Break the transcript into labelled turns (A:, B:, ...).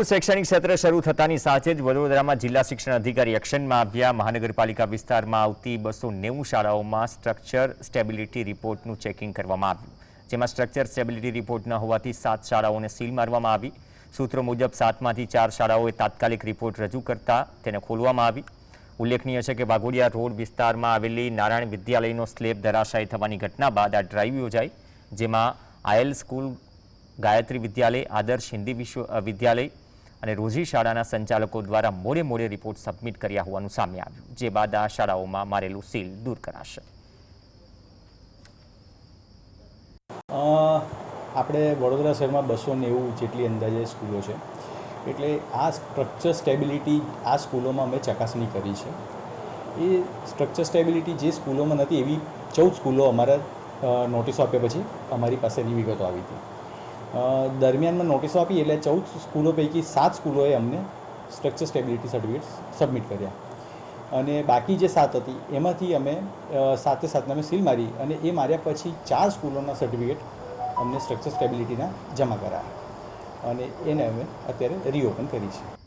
A: નવું શૈક્ષણિક સત્ર શરૂ થતાની સાથે જ વડોદરામાં જિલ્લા શિક્ષણ અધિકારી એક્શનમાં આવ્યા. મહાનગરપાલિકા વિસ્તારમાં આવતી બસો નેવું શાળાઓમાં સ્ટ્રક્ચર સ્ટેબિલિટી રિપોર્ટનું ચેકિંગ કરવામાં આવ્યું, જેમાં સ્ટ્રક્ચર સ્ટેબિલિટી રિપોર્ટ ન હોવાથી સાત શાળાઓને સીલ મારવામાં આવી. સૂત્રો મુજબ સાતમાંથી ચાર શાળાઓએ તાત્કાલિક રિપોર્ટ રજૂ કરતા તેને ખોલવામાં આવી. ઉલ્લેખનીય છે કે વાઘોડિયા રોડ વિસ્તારમાં આવેલી નારાયણ વિદ્યાલયનો સ્લેબ ધરાશાયી થવાની ઘટના બાદ આ ડ્રાઈવ યોજાઈ, જેમાં આયલ સ્કૂલ ગાયત્રી વિદ્યાલય, આદર્શ હિન્દી વિશ્વ વિદ્યાલય અને રોઝી શાળાના સંચાલકો દ્વારા મોડે મોડે રિપોર્ટ સબમિટ કર્યા હોવાનું સામે આવ્યું, જે બાદ આ શાળાઓમાં મારેલું સીલ દૂર કરાશે.
B: આપણે વડોદરા શહેરમાં બસો નેવું જેટલી અંદાજે સ્કૂલો છે. એટલે આ સ્ટ્રક્ચર સ્ટેબિલિટી આ સ્કૂલોમાં અમે ચકાસણી કરી છે. એ સ્ટ્રક્ચર સ્ટેબિલિટી જે સ્કૂલોમાં નથી, એવી ચૌદ સ્કૂલો અમારા નોટિસો આપ્યા પછી અમારી પાસે એની વિગતો આવી હતી. દરમિયાનમાં નોટિસો આપી એટલે ચૌદ સ્કૂલો પૈકી સાત સ્કૂલોએ અમને સ્ટ્રક્ચર સ્ટેબિલિટી સર્ટિફિકેટ સબમિટ કર્યા. અને બાકી જે સાત હતી, એમાંથી અમે સાતે સાતને અમે સીલ મારી અને એ માર્યા પછી ચાર સ્કૂલોના સર્ટિફિકેટ અમને સ્ટ્રક્ચર સ્ટેબિલિટીના જમા કરાયા. અને એને અમે અત્યારે રીઓપન કરી છે.